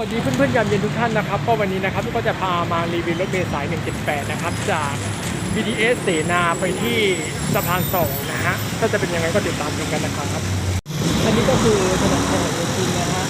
สวัสดีเพื่อนๆยามเย็นทุกท่านนะครับก็วันนี้นะครับก็จะพามารีวิวรถเมล์สาย 178 นะครับ จาก BTS เสนาไปที่สะพานสองนะฮะถ้าจะเป็นยังไงก็ติดตามชมกันนะครับ อันนี้ก็คือถนนพหลโยธินนะฮะ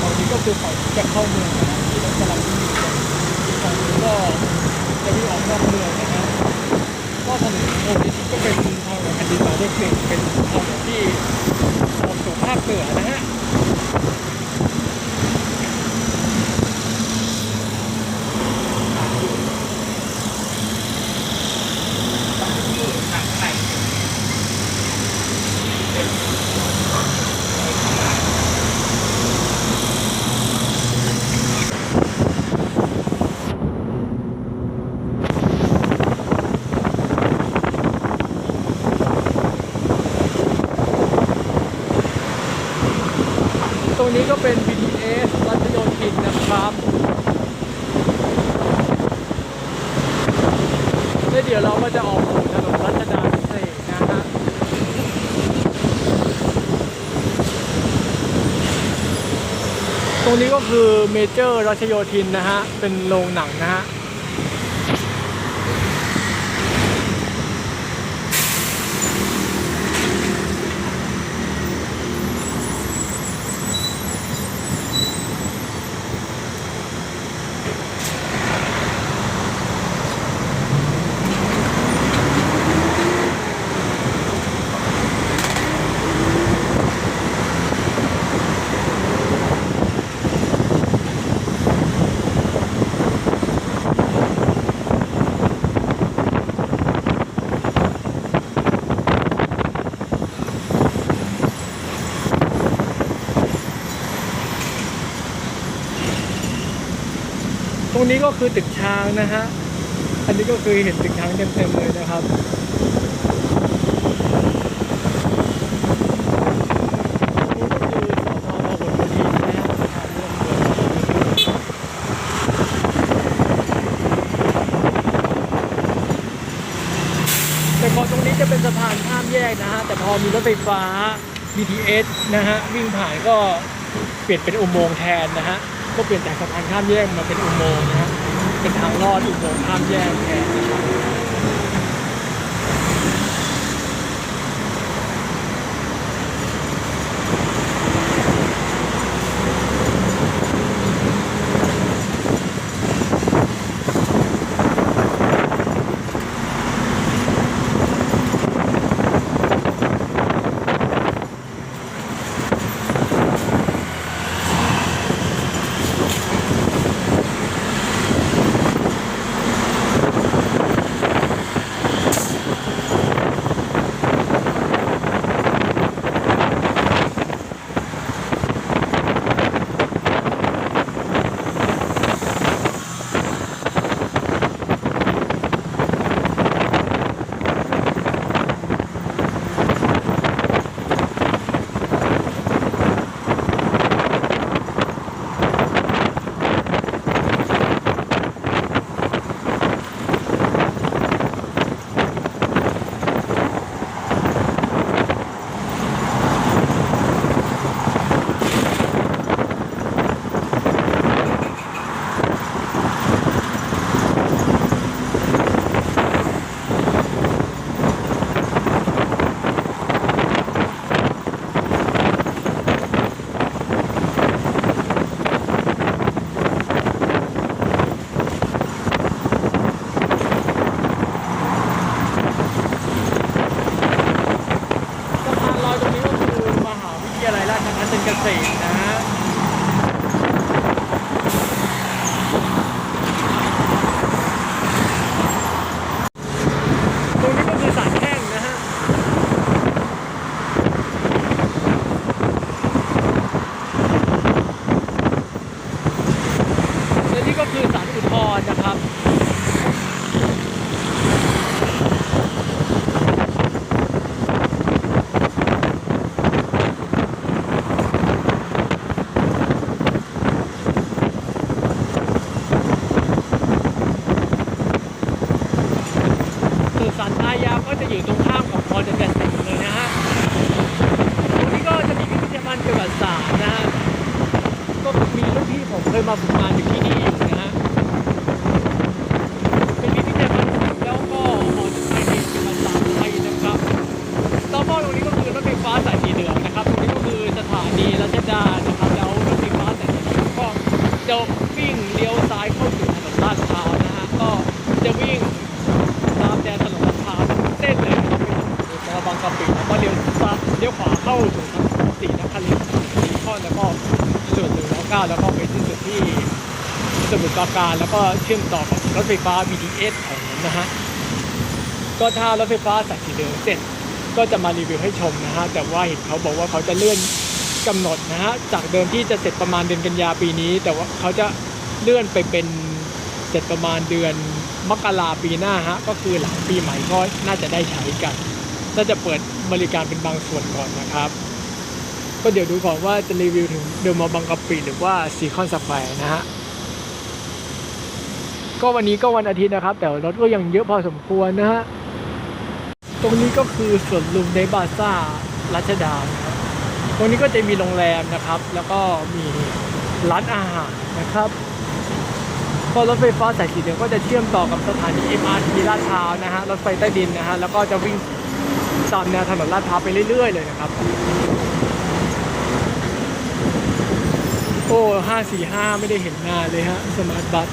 ฝั่งนี้ก็คือฝั่งจะเข้าเมืองนะฮะที่รถกำลังวิ่งอยู่ฝั่งหนึงก็จะวิ่งออกนอกเมืองนะฮะก็ถนนโยธินก็เป็นทางหลวงแผ่นดินหมายเลขหนึ่งเป็นทางหลวงที่ออกสู่ภาคเหนือนะฮะ ตรงนี้ก็เป็น BTS รัชโยธินนะครับแล้วเดี๋ยวเรา ก็จะออกสู่ถนนรัชดาพิเศษกนะฮะตรงนี้ก็คือเมเจอร์รัชโยธินนะฮะ เป็นโรงหนังนะฮะ ตรงนี้ก็คือตึกช้างนะฮะ อันนี้ก็คือเห็นตึกช้างเต็มๆเลยนะครับนี่ก็คือนตรงนี้จะเป็นสะพานข้ามแยกนะฮะ แต่พอมีรถไฟฟ้า BTS นะฮะ วิ่งผ่านก็เปลี่ยนเป็นอุโมงค์แทนนะฮะ ก็เปลี่ยนจากสะพานข้ามแยกมาเป็นอุโมงค์นะฮะเป็นทางลอดอุโมงค์ข้ามแยกแทนนะครับ ม ปราการแล้วก็เชื่อมต่อกับรถไฟฟ้า BTS แถวนั้นนะฮะก็ถ้ารถไฟฟ้าสายสีเหลืองเสร็จก็จะมารีวิวให้ชมนะฮะแต่ว่าเห็นเขาบอกว่าเขาจะเลื่อนกำหนดนะฮะจากเดิมที่จะเสร็จประมาณเดือนกันยาปีนี้ แต่ว่าเขาจะเลื่อนไปเป็นเสร็จประมาณเดือนมกราปีหน้าฮะก็คือหลังปีใหม่ก็น่าจะได้ใช้กันน่าจะเปิดบริการเป็นบางส่วนก่อนนะครับ ก็เดี๋ยวดูก่อนว่าจะรีวิวถึงเดอะมอลล์บางกะปิหรือว่าซีคอนสแควร์นะฮะ ก็วันนี้ก็วันอาทิตย์นะครับ แต่รถก็ยังเยอะพอสมควรนะฮะตรงนี้ก็คือสวนลุมในบาซ่ารัชดาตรงนี้ก็จะมีโรงแรมนะครับ แล้วก็มีร้านอาหารนะครับก็รถไฟฟ้าสายสีเหลืองก็จะเชื่อมต่อกับสถานี MRT ลาดพร้าวนะฮะรถไฟใต้ดินนะฮะแล้วก็จะวิ่งตามแนวถนนลาดพร้าวไปเรื่อย ๆ เลยนะครับ โอ้ห้าสี่ห้าไม่ได้เห็นหน้าเลยฮะสมาร์ทบัส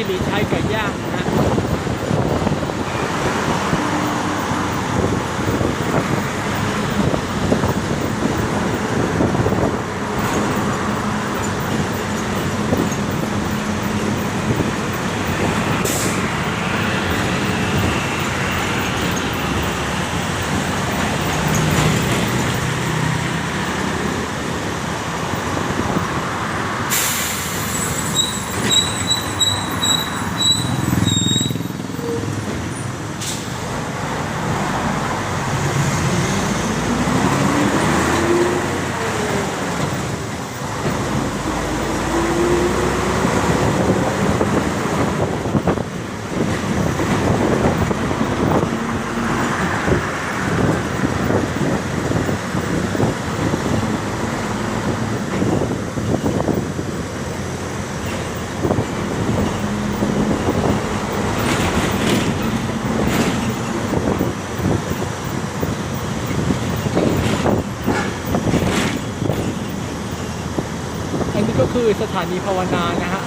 ก็คือสิริชัยไก่ย่าง คือสถานีภาวนานะฮะ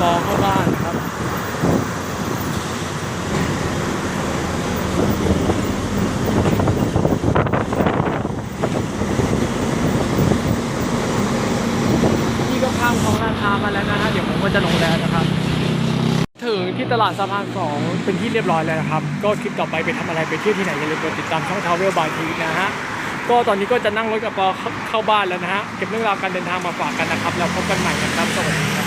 กระปอเข้าบ้านครับนี่ก็ข้ามของราคามาแล้วนะฮะเดี๋ยวผมก็จะลงแล้วนะครับ ถึงที่ตลาดสะพานสองเป็นที่เรียบร้อยแล้วนะครับ ก็คลิปต่อไปไปทำอะไรไปเที่ยวที่ไหนอย่าลืมกดติดตามช่องทาวเวลบายทีนะฮะก็ตอนนี้ก็จะนั่งรถกระปอเข้าบ้านแล้วนะฮะ เก็บเรื่องราวการเดินทางมาฝากกันนะครับ แล้วพบกันใหม่นะครับ สวัสดีครับ